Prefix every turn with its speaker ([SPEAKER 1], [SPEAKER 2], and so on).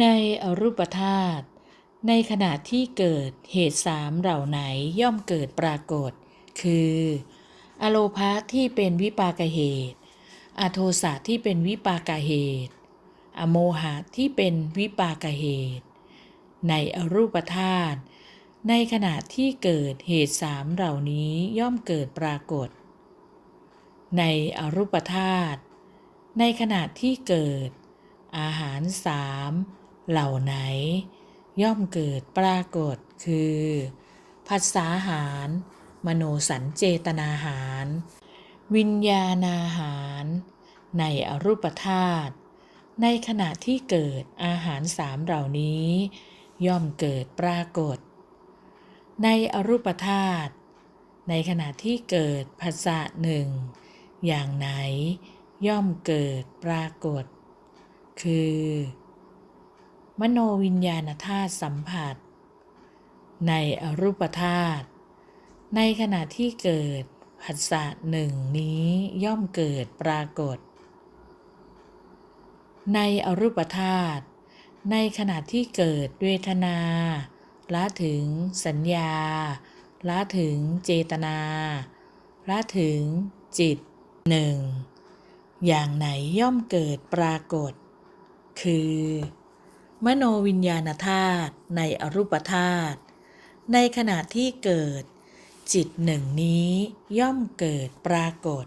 [SPEAKER 1] ในอรูปธาตุในขณะที่เกิดเหตุสามเหล่าไหนย่อมเกิดปรากฏ คือ อโลภะที่เป็นวิปากเหตุ อโทสะที่เป็นวิปากเหตุ อโมหะที่เป็นวิปากเหตุ ในอรูปธาตุในขณะที่เกิดเหตุสามเหล่านี้ย่อมเกิดปรากฏ ในอรูปธาตุในขณะที่เกิด อาหารสาม เหล่าไหน ย่อมเกิดปรากฏคือผัสสาหาร มโนสัญเจตนาหาร วิญญาณอาหาร ในอรูปธาตุในขณะที่เกิดอาหารสามเหล่านี้ ย่อมเกิดปรากฏ ในอรูปธาตุในขณะที่เกิดภาษะหนึ่งอย่างไหน ย่อมเกิดปรากฏ คือ มโนวิญญาณธาตุสัมผัส ในอรูปธาตุในขณะที่เกิดผัสสะหนึ่งนี้ย่อมเกิดปรากฏ ในอรูปธาตุในขณะที่เกิดเวทนาละถึงสัญญาละถึงเจตนาละถึงจิตหนึ่งอย่างไหนย่อมเกิดปรากฏ คือ มโนวิญญาณธาตุในอรูปธาตุในขณะที่เกิด จิตหนึ่งนี้ย่อมเกิดปรากฏ